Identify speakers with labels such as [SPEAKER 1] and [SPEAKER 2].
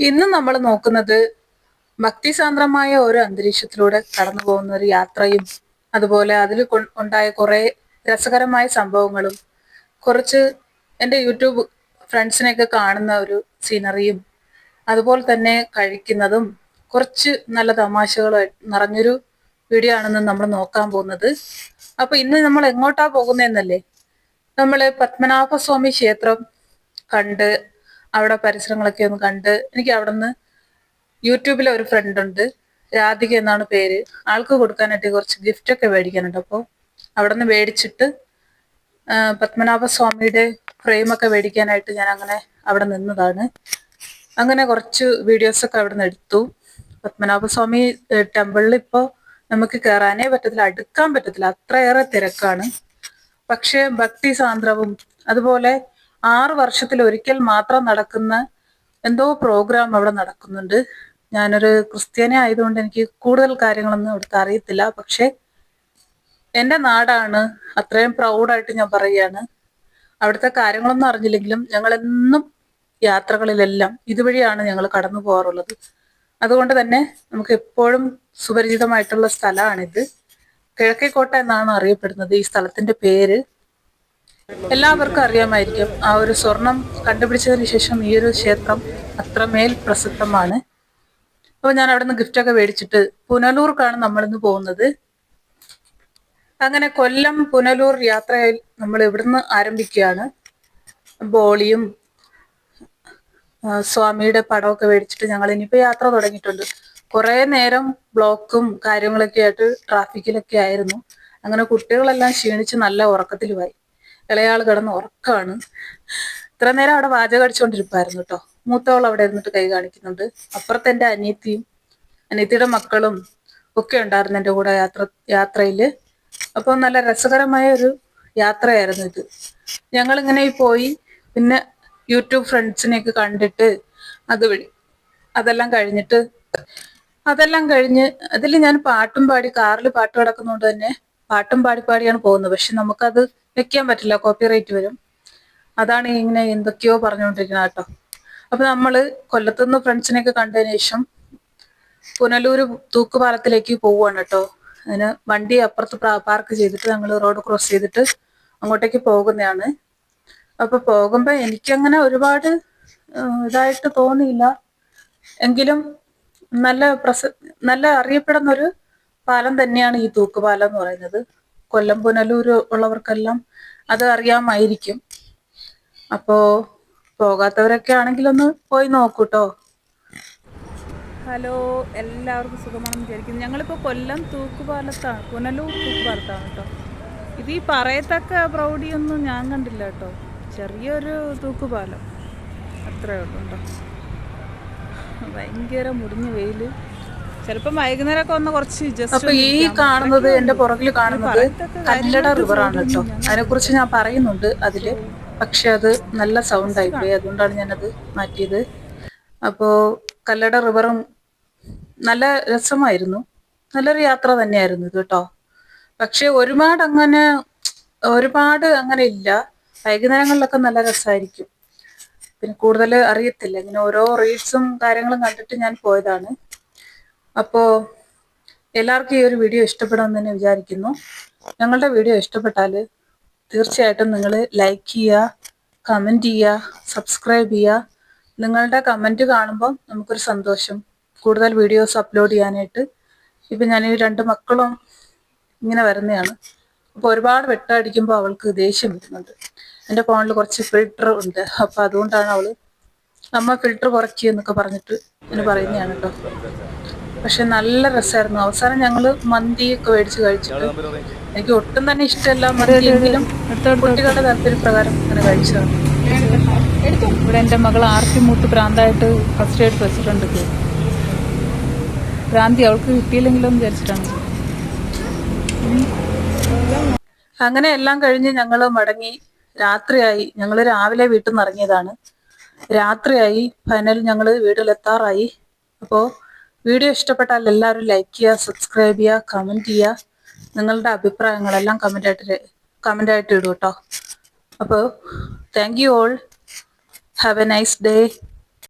[SPEAKER 1] ഇന്ന് നമ്മൾ നോക്കുന്നത് ഭക്തിസാന്ദ്രമായ ഒരു അന്തരീക്ഷത്തിലൂടെ കടന്നു പോകുന്ന ഒരു യാത്രയും അതുപോലെ അതിൽ ഉണ്ടായ കുറെ രസകരമായ സംഭവങ്ങളും കുറച്ച് എന്റെ യൂട്യൂബ് ഫ്രണ്ട്സിനെയൊക്കെ കാണുന്ന ഒരു സീനറിയും അതുപോലെ തന്നെ കഴിക്കുന്നതും കുറച്ച് നല്ല തമാശകളും നിറഞ്ഞൊരു വീഡിയോ ആണെന്ന് നമ്മൾ നോക്കാൻ പോകുന്നത്. അപ്പൊ ഇന്ന് നമ്മൾ എങ്ങോട്ടാ പോകുന്നതെന്നല്ലേ? നമ്മൾ പത്മനാഭസ്വാമി ക്ഷേത്രം കണ്ട് അവിടെ പരിസരങ്ങളൊക്കെ ഒന്ന് കണ്ട് എനിക്ക് അവിടെ നിന്ന് യൂട്യൂബിലെ ഒരു ഫ്രണ്ട് ഉണ്ട് രാധിക എന്നാണ് പേര്. ആൾക്ക് കൊടുക്കാനായിട്ട് കുറച്ച് ഗിഫ്റ്റ് ഒക്കെ മേടിക്കാനുണ്ട്. അപ്പോൾ അവിടെ നിന്ന് മേടിച്ചിട്ട് പത്മനാഭസ്വാമിയുടെ ഫ്രെയിമൊക്കെ മേടിക്കാനായിട്ട് ഞാൻ അങ്ങനെ അവിടെ നിന്നതാണ്. അങ്ങനെ കുറച്ച് വീഡിയോസൊക്കെ അവിടെ നിന്ന് എടുത്തു. പത്മനാഭസ്വാമി ടെമ്പിളിൽ ഇപ്പോൾ നമുക്ക് കയറാനേ പറ്റത്തില്ല അടുക്കാൻ പറ്റത്തില്ല. അത്രയേറെ തിരക്കാണ്. പക്ഷേ ഭക്തി സാന്ദ്രവും അതുപോലെ ആറ് വർഷത്തിൽ ഒരിക്കൽ മാത്രം നടക്കുന്ന എന്തോ പ്രോഗ്രാം അവിടെ നടക്കുന്നുണ്ട്. ഞാനൊരു ക്രിസ്ത്യാനി ആയതുകൊണ്ട് എനിക്ക് കൂടുതൽ കാര്യങ്ങളൊന്നും അവിടുത്തെ അറിയത്തില്ല. പക്ഷെ എന്റെ നാടാണ്. അത്രയും പ്രൗഡായിട്ട് ഞാൻ പറയുകയാണ്. അവിടുത്തെ കാര്യങ്ങളൊന്നും അറിഞ്ഞില്ലെങ്കിലും ഞങ്ങളെന്നും യാത്രകളിലെല്ലാം ഇതുവഴിയാണ് ഞങ്ങൾ കടന്നു പോകാറുള്ളത്. അതുകൊണ്ട് തന്നെ നമുക്ക് എപ്പോഴും സുപരിചിതമായിട്ടുള്ള സ്ഥലമാണിത്. കിഴക്കേക്കോട്ട എന്നാണ് അറിയപ്പെടുന്നത്. ഈ സ്ഥലത്തിന്റെ പേര് എല്ലാവർക്കും അറിയാമായിരിക്കും ആ ഒരു സ്വർണം കണ്ടുപിടിച്ചതിന് ശേഷം ഈ ഒരു ക്ഷേത്രം അത്രമേൽ പ്രസിദ്ധമാണ്. അപ്പോൾ ഞാൻ അവിടെ നിന്ന് ഗിഫ്റ്റൊക്കെ മേടിച്ചിട്ട് പുനലൂർക്കാണ് നമ്മളിന്ന് പോകുന്നത്. അങ്ങനെ കൊല്ലം പുനലൂർ യാത്രയിൽ നമ്മൾ ഇവിടുന്ന് ആരംഭിക്കുകയാണ്. ബോളിയും സ്വാമിയുടെ പടമൊക്കെ മേടിച്ചിട്ട് ഞങ്ങൾ ഇനിയിപ്പോൾ യാത്ര തുടങ്ങിയിട്ടുണ്ട്. കുറേ നേരം ബ്ലോക്കും കാര്യങ്ങളൊക്കെ ആയിട്ട് ട്രാഫിക്കിലൊക്കെ ആയിരുന്നു. അങ്ങനെ കുട്ടികളെല്ലാം ക്ഷീണിച്ച് നല്ല ഉറക്കത്തിലുമായി. ഇളയാൾ കിടന്ന് ഉറക്കാണ്. ഇത്ര നേരം അവിടെ വാചകം അടിച്ചുകൊണ്ടിരിപ്പായിരുന്നു കേട്ടോ മൂത്തവൾ അവിടെ ഇരുന്നിട്ട് കൈ കാണിക്കുന്നുണ്ട്. അപ്പുറത്തെ എന്റെ അനിയത്തിയും അനിയത്തിയുടെ മക്കളും ഒക്കെ ഉണ്ടായിരുന്നു എന്റെ കൂടെ യാത്ര യാത്രയിൽ അപ്പോൾ നല്ല രസകരമായ ഒരു യാത്രയായിരുന്നു ഇത്. ഞങ്ങൾ ഇങ്ങനെ പോയി പിന്നെ യൂട്യൂബ് ഫ്രണ്ട്സിനെയൊക്കെ കണ്ടിട്ട് അതുവഴി അതെല്ലാം കഴിഞ്ഞിട്ട് അതെല്ലാം കഴിഞ്ഞ് അതിൽ ഞാൻ പാട്ടും പാടി കാറിൽ പാട്ട് കിടക്കുന്നതുകൊണ്ട് തന്നെ പാട്ടും പാടി പാടിയാണ് പോകുന്നത്. പക്ഷെ നമുക്കത് വെക്കാൻ പറ്റില്ല. കോപ്പിറൈറ്റ് വരും. അതാണ് ഇങ്ങനെ എന്തൊക്കെയോ പറഞ്ഞുകൊണ്ടിരിക്കുന്നത് കേട്ടോ. അപ്പൊ നമ്മൾ കൊല്ലത്തുനിന്ന് ഫ്രണ്ട്സിനെയൊക്കെ കണ്ടതിന് ശേഷം പുനലൂര് തൂക്കുപാലത്തിലേക്ക് പോവുകയാണ് കേട്ടോ. അതിന് വണ്ടി അപ്പുറത്ത് പാർക്ക് ചെയ്തിട്ട് ഞങ്ങൾ റോഡ് ക്രോസ് ചെയ്തിട്ട് അങ്ങോട്ടേക്ക് പോകുന്നതാണ്. അപ്പൊ പോകുമ്പോ എനിക്കങ്ങനെ ഒരുപാട് ഇതായിട്ട് തോന്നിയില്ല. എങ്കിലും നല്ല പ്രസ നല്ല അറിയപ്പെടുന്ന ഒരു പാലം തന്നെയാണ് ഈ തൂക്കുപാലം എന്ന് പറയുന്നത്. കൊല്ലം പുനലൂർ ഉള്ളവർക്കെല്ലാം അത് അറിയാമായിരിക്കും. അപ്പോ പോകാത്തവരൊക്കെ ആണെങ്കിൽ ഒന്ന് പോയി നോക്കൂട്ടോ. ഹലോ എല്ലാവർക്കും സുഖമാണെന്ന് വിചാരിക്കുന്നു. ഞങ്ങളിപ്പോൾ കൊല്ലം തൂക്കുപാലത്താണ് പുനലൂർ തൂക്കുപാലത്താണ് കേട്ടോ. ഇത് ഈ പറയത്തക്ക പ്രൗഢിയൊന്നും ഞാൻ കണ്ടില്ല കേട്ടോ. ചെറിയൊരു തൂക്കുപാലം. അത്രേ ഉള്ളൂ കേട്ടോ. ഭയങ്കര മുടിഞ്ഞ വെയിൽ ചിലപ്പോ വൈകുന്നേരമൊക്കെ ഒന്ന് കുറച്ച് അപ്പൊ ഈ കാണുന്നത് എന്റെ പുറകിൽ കാണുന്നത് കല്ലട റിവർ ആണ് കേട്ടോ. അതിനെ കുറിച്ച് ഞാൻ പറയുന്നുണ്ട് അതിൽ. പക്ഷെ അത് നല്ല സൗണ്ട് ആയിപ്പോയി അതുകൊണ്ടാണ് ഞാനത് മാറ്റിയത്. അപ്പോ കല്ലട റിവറും നല്ല രസമായിരുന്നു. നല്ലൊരു യാത്ര തന്നെയായിരുന്നു ഇത് കേട്ടോ. പക്ഷെ ഒരുപാട് അങ്ങനെ ഒരുപാട് അങ്ങനെ ഇല്ല. വൈകുന്നേരങ്ങളിലൊക്കെ നല്ല രസമായിരിക്കും പിന്നെ കൂടുതൽ അറിയത്തില്ല. ഇങ്ങനെ ഓരോ റീൽസും കാര്യങ്ങളും കണ്ടിട്ട് ഞാൻ പോയതാണ്. അപ്പോൾ എല്ലാവർക്കും ഈ ഒരു വീഡിയോ ഇഷ്ടപ്പെടുമെന്ന് തന്നെ വിചാരിക്കുന്നു. ഞങ്ങളുടെ വീഡിയോ ഇഷ്ടപ്പെട്ടാൽ തീർച്ചയായിട്ടും നിങ്ങൾ ലൈക്ക് ചെയ്യുക കമന്റ് ചെയ്യുക സബ്സ്ക്രൈബ് ചെയ്യുക. നിങ്ങളുടെ കമന്റ് കാണുമ്പോൾ നമുക്കൊരു സന്തോഷം. കൂടുതൽ വീഡിയോസ് അപ്ലോഡ് ചെയ്യാനായിട്ട്. ഇപ്പം ഞാൻ ഈ രണ്ട് മക്കളും ഇങ്ങനെ വരുന്നതാണ്. അപ്പോൾ ഒരുപാട് വെട്ടടിക്കുമ്പോൾ അവൾക്ക് ദേഷ്യം വരുന്നുണ്ട്. എന്റെ ഫോണിൽ കുറച്ച് ഫിൽറ്റർ ഉണ്ട്. അപ്പോൾ അതുകൊണ്ടാണ് അവൾ അമ്മ ഫിൽറ്റർ കുറയ്ക്കുക എന്നൊക്കെ പറഞ്ഞിട്ട് ഇങ്ങനെ പറയുന്നതാണ് കേട്ടോ. പക്ഷെ നല്ല രസമായിരുന്നു. അവസാനം ഞങ്ങൾ മന്തിയൊക്കെ മേടിച്ച് കഴിച്ചിട്ട് എനിക്ക് ഒട്ടും തന്നെ ഇഷ്ടമല്ല. മന്തിയെങ്കിലും കുട്ടികളുടെ താല്പര്യപ്രകാരം അങ്ങനെ കഴിച്ചതാണ്. ഇവിടെ എന്റെ മകൾ ആർത്തി മൂത്ത് പ്രാന്തായിട്ട് ഫസ്റ്റ് എയ്ഡ് വെച്ചിട്ടുണ്ട് പ്രാന്തി അവൾക്ക് കിട്ടിയില്ലെങ്കിലും വിചാരിച്ചിട്ടാണ് അങ്ങനെ എല്ലാം കഴിഞ്ഞ് ഞങ്ങൾ മടങ്ങി രാത്രിയായി. ഞങ്ങൾ രാവിലെ വീട്ടിൽ നിന്ന് ഇറങ്ങിയതാണ്. രാത്രിയായി. ഫൈനൽ ഞങ്ങൾ വീട്ടിലെത്താറായി. അപ്പോൾ വീഡിയോ ഇഷ്ടപ്പെട്ടാൽ എല്ലാവരും ലൈക്ക് ചെയ്യുക സബ്സ്ക്രൈബ് ചെയ്യുക കമന്റ് ചെയ്യുക. നിങ്ങളുടെ അഭിപ്രായങ്ങളെല്ലാം കമന്റായിട്ട് കമന്റായിട്ട് ഇടും കേട്ടോ അപ്പോൾ thank you all have a nice day